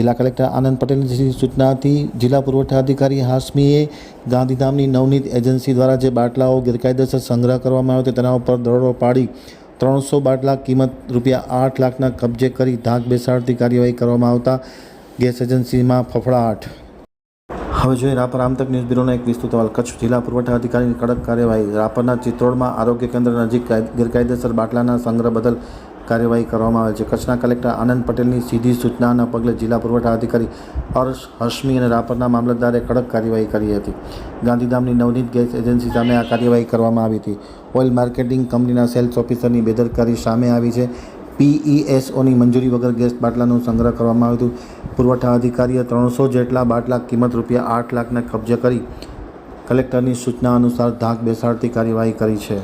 જિલ્લા કલેક્ટર આનંદ પટેલની સૂચનાથી જિલ્લા પુરવઠા અધિકારી હાશમીએ ગાંધીધામની નવનીત એજન્સી દ્વારા જે બાટલાઓ ગેરકાયદેસર સંગ્રહ કરવામાં આવ્યો હતો તેના ઉપર દરોડો પાડી ત્રણસો બાટલા કિંમત રૂપિયા આઠ લાખના કબજે કરી ધાક બેસાડતી કાર્યવાહી કરવામાં આવતા ગેસ એજન્સીમાં ફફડાટ. હવે જોઈએ રાપર આમતક ન્યૂઝ બ્યુરોનો એક વિસ્તૃત અહેવાલ. કચ્છ જિલ્લા પુરવઠા અધિકારીની કડક કાર્યવાહી રાપરના ચિત્રોડમાં આરોગ્ય કેન્દ્ર નજીક કાય- ગેરકાયદેસર બાટલાના સંગ્રહ બદલ કાર્યવાહી કરવામાં આવે છે. કચ્છના કલેક્ટર આનંદ પટેલની સીધી સૂચનાના પગલે જિલ્લા પુરવઠા અધિકારી હર્ષ હશ્મી અને રાપરના મામલતદારે કડક કાર્યવાહી કરી હતી. ગાંધીધામની નવનીત ગેસ એજન્સી સામે આ કાર્યવાહી કરવામાં આવી હતી. ઓઇલ માર્કેટિંગ કંપનીના સેલ્સ ઓફિસરની બેદરકારી સામે આવી છે. પીઈએસઓની મંજૂરી વગર ગેસ બાટલાનો સંગ્રહ કરવામાં આવ્યો હતો. પુરવઠા અધિકારીએ ત્રણસો જેટલા બાટલા કિંમત રૂપિયા આઠ લાખના કબજે કરી કલેક્ટરની સૂચના અનુસાર ધાક બેસાડતી કાર્યવાહી કરી છે.